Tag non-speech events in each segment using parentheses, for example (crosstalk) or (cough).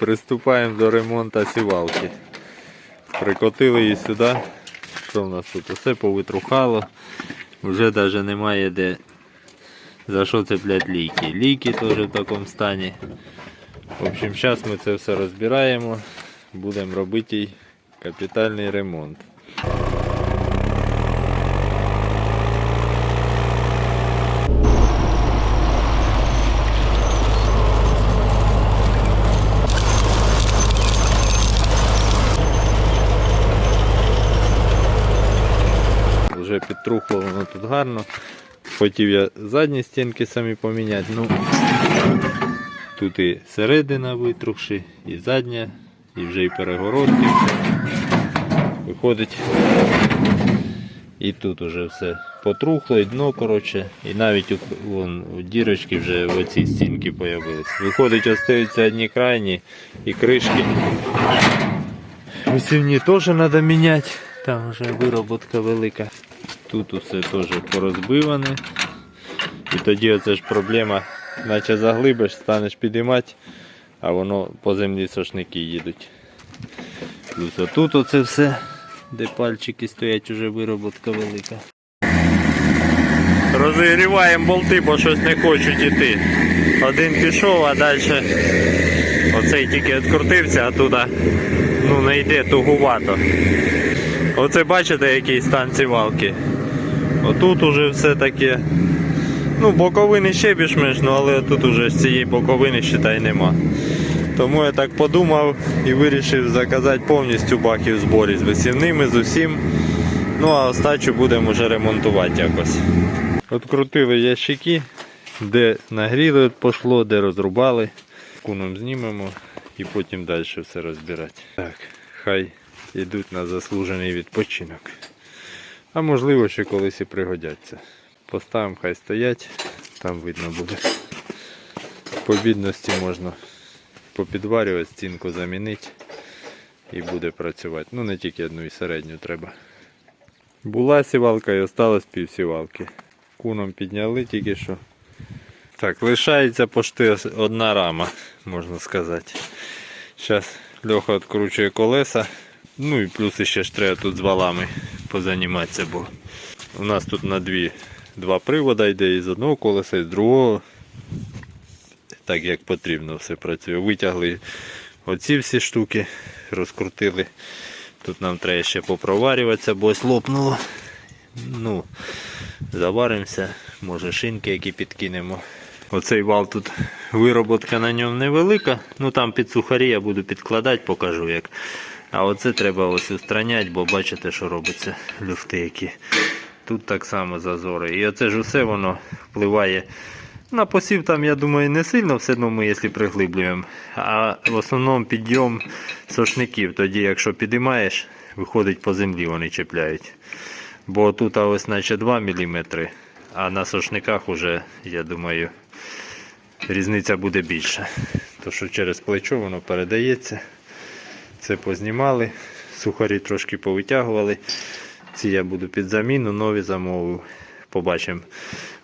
Приступаємо до ремонту сівалки. Прикотили її сюди. Що в нас тут? Усе повитрухало. Вже навіть немає де за що цеплять лійки. Лійки теж в такому стані. В общем, зараз ми це все розбираємо. Будемо робити капітальний ремонт. Вже підтрухло воно тут гарно. Хотів я задні стінки самі поміняти. Ну, тут і середина витрухши, і задня, і вже і перегородки. Виходить. І тут уже все потрухло, і дно, коротше, і навіть вон, дірочки вже в оцій стінки з'явились. Виходить, остаються одні крайні і кришки. Висівні теж треба міняти. Там вже вироботка велика. Тут усе теж порозбиване. І тоді оце ж проблема, наче заглибиш, станеш підіймати, а воно по землі сошники їдуть. Плюс отут оце все, де пальчики стоять, уже вироботка велика. Розігріваємо болти, бо щось не хочуть іти. Один пішов, а далі оцей тільки відкрутився, а туди ну, не йде тугувато. Оце бачите, який стан цівалки. Отут уже все таке. Ну, боковини ще більш-менш, ну, але тут уже з цієї боковини считай нема. Тому я так подумав і вирішив заказати повністю баки в зборі з висівними, з усім. Ну а остачу будемо вже ремонтувати якось. Открутили ящики, де нагріли от пошло, де розрубали. Куном знімемо і потім далі все розбирати. Так, хай йдуть на заслужений відпочинок. А можливо, ще колись і пригодяться. Поставимо, хай стоять, там видно буде. По бідності можна попідварювати, стінку замінити і буде працювати. Ну не тільки одну і середню треба. Була сівалка і осталось півсівалки. Куном підняли тільки що. Так, лишається почти одна рама, можна сказати. Зараз Льоха відкручує колеса. Ну і плюс ще ж треба тут з валами позаніматися, бо у нас тут на дві, два привода йде з одного колеса, і з другого. Так як потрібно все працює. Витягли оці всі штуки, розкрутили. Тут нам треба ще попроварюватися, бо ось лопнуло. Ну, заваримося, може шинки які підкинемо. Оцей вал тут вироботка на ньому невелика. Ну там під сухарі я буду підкладати, покажу як. А оце треба ось устраняти, бо бачите, що робиться люфти які. Тут так само зазори. І оце ж усе воно впливає. На посів там, я думаю, не сильно все одно ми, якщо приглиблюємо. А в основному підйом сошників. Тоді, якщо підіймаєш, виходить по землі, вони чіпляють. Бо тут ось наче 2 мм, а на сошниках вже, я думаю, різниця буде більша. То що через плечо воно передається. Це познімали, сухарі трошки повитягували. Ці я буду під заміну, нові замовив. Побачимо.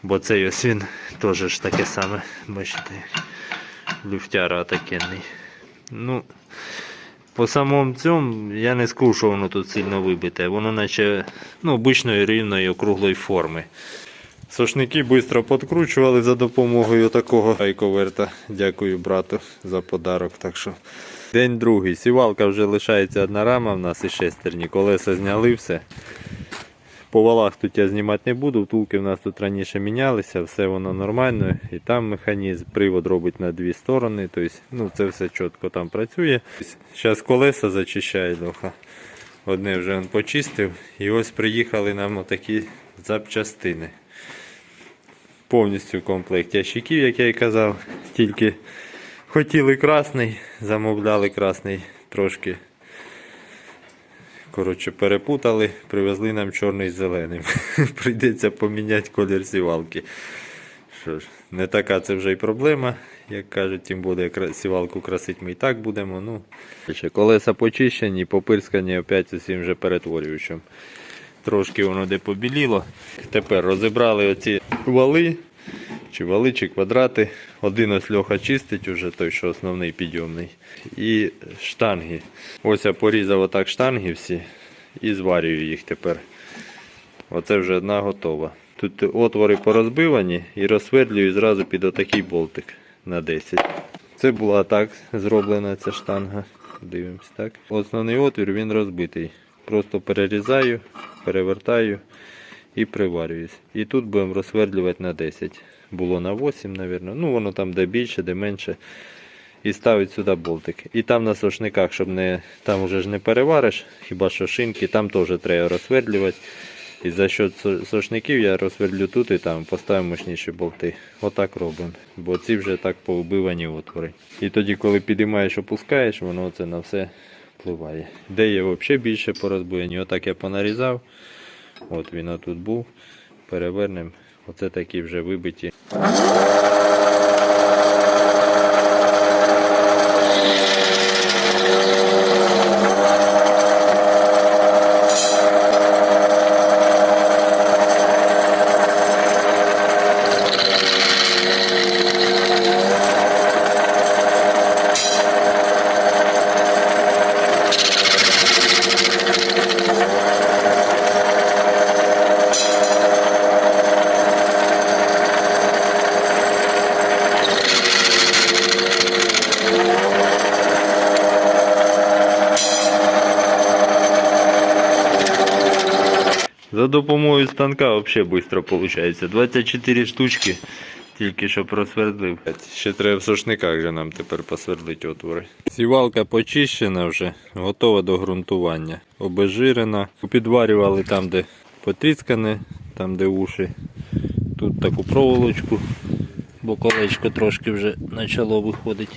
Бо цей ось він теж ж таке саме. Бачите, люфтяра атакенний. Ну, по самому цьому я не скажу, що воно тут сильно вибите. Воно наче ну, обичної рівної округлої форми. Сошники швидко підкручували за допомогою такого айковерта. Дякую брату за подарок. Так що День другий. Сівалка вже лишається одна рама, в нас і шестерні. Колеса зняли все. По валах тут я знімати не буду, втулки в нас тут раніше мінялися, все воно нормально. І там механізм, привод робить на дві сторони. Тобто, ну, це все чітко там працює. Зараз колеса зачищає Льоха. Одне вже він почистив. І ось приїхали нам отакі запчастини. Повністю комплект ящиків, як я і казав. Тільки хотіли красний, замовляли красний трошки. Коротше, перепутали, привезли нам чорний з зеленим. (laughs) Прийдеться поміняти колір сівалки. Що ж, не така це вже й проблема. Як кажуть, тим буде сівалку красити ми і так будемо. Ну, колеса почищені, попирскані опять усім вже перетворюючим. Трошки воно де побіліло. Тепер розібрали оці вали, чи вали, чи квадрати. Один ось Льоха чистить уже той, що основний підйомний. І штанги. Ось я порізав отак штанги всі і зварюю їх тепер. Оце вже одна готова. Тут отвори порозбивані і розсвердлюю зразу під отакий болтик на 10. Це була так зроблена ця штанга. Дивимось так. Основний отвір він розбитий. Просто перерізаю, перевертаю і приварююсь. І тут будемо розсвердлювати на 10. Було на 8, мабуть. Ну воно там де більше, де менше. І ставить сюди болтик. І там на сошниках, щоб не там вже ж не перевариш, хіба що шинки, там теж треба розсвердлювати. І за що сошників я розсвердлю тут і там поставимо мощніші болти. Отак робимо. Бо ці вже так повбивані отвори. І тоді, коли підіймаєш, опускаєш, воно це на все впливає. Де є взагалі більше порозбияні. Отак я понарізав. От він отут був. Перевернемо. Оце такі вже вибиті. За допомогою станка взагалі швидко виходить. 24 штучки тільки що просвердлив. Ще треба в сошниках же нам тепер посвердлити отвори. Сівалка почищена вже, готова до ґрунтування. Обезжирена. Підварювали там, де потріскане, там де уші. Тут таку проволочку, бо колечко трошки вже почало виходити.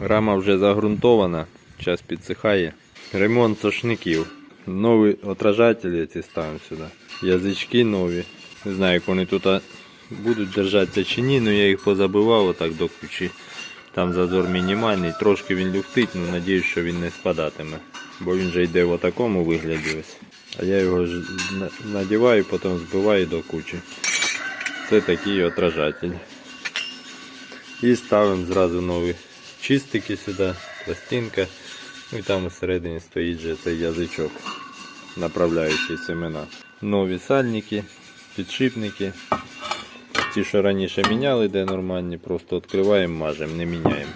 Рама вже загрунтована, час підсихає. Ремонт сошників. Нові отражателі ці ставимо сюди. Язички нові. Не знаю, як вони тут будуть держатися чи ні, але я їх позабивав отак до кучі. Там зазор мінімальний, трошки він люфтить, але надіюсь, що він не спадатиме. Бо він же йде в такому вигляді ось. А я його ж на- надіваю, потім збиваю до кучі. Це такий отражатель. І ставимо зразу нові чистики сюди, пластинка. Ну і там всередині стоїть же цей язичок, направляючий семена. Нові сальники, підшипники. Ті, що раніше міняли, де нормальні, просто відкриваємо, мажемо, не міняємо.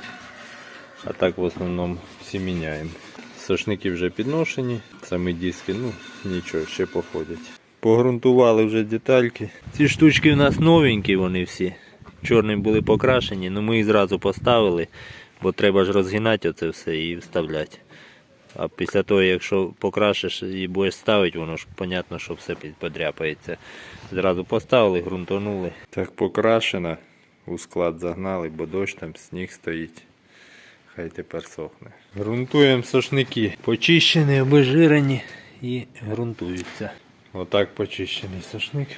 А так в основному всі міняємо. Сошники вже підношені, самі диски, ну нічого, ще походять. Погрунтували вже детальки. Ці штучки у нас новенькі, вони всі. Чорним були покрашені, але ми їх зразу поставили, бо треба ж розгинати оце все і вставляти. А після того, якщо покрашиш і будеш ставити, воно ж понятно, що все подряпається. Зразу поставили, ґрунтонули. Так покрашено, у склад загнали, бо дощ там сніг стоїть. Хай тепер сохне. Грунтуємо сошники. Почищені, обезжирені і ґрунтуються. Отак почищений сошник.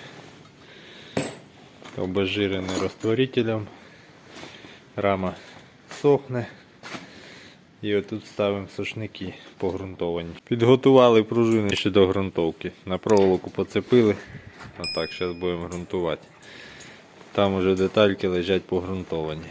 Обезжирений розтворителем. Рама сохне. І отут ставимо сошники погрунтовані. Підготували пружини ще до ґрунтовки. На проволоку поцепили. Отак, зараз будемо ґрунтувати. Там уже детальки лежать погрунтовані.